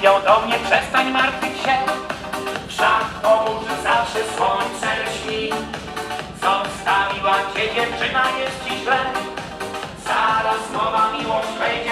mówią do mnie przestań martwić się. Wszak połóż zawsze słońce lśni. Zostawiła cię dziewczyna, jest ci źle. Zaraz nowa miłość wejdzie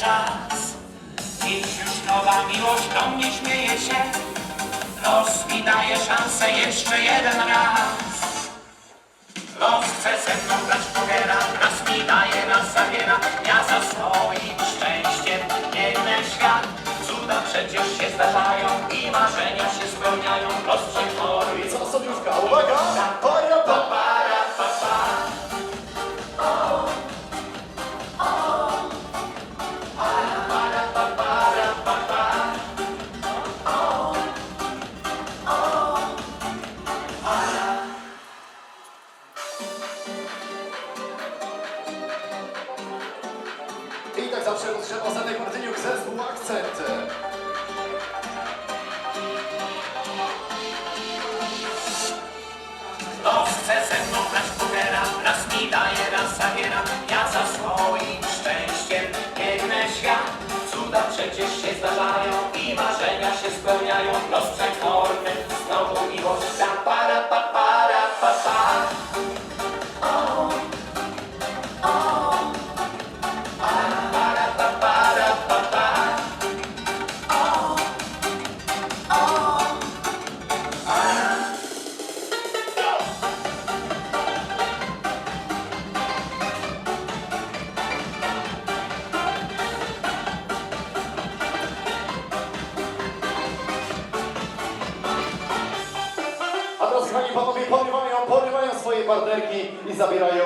czas. Dziś już nowa miłość do mnie śmieje się. Los mi daje szansę jeszcze jeden raz. Los chce ze mną grać w pokera, raz mi daje, raz zabiera. Ja za swoim szczęściem biegnę świat. Cuda przecież się zdarzają i marzenia się spełniają. I tak zawsze rozgrzewał Zenek Martyniuk zespół Akcent. Los chce ze mną w pokera, raz mi daje, raz zabiera. Ja za swoim szczęściem biegnę świat. Cuda przecież się zdarzają i marzenia się spełniają. Los przekorny, kochani panowie, porywają, porywają swoje partnerki i zabierają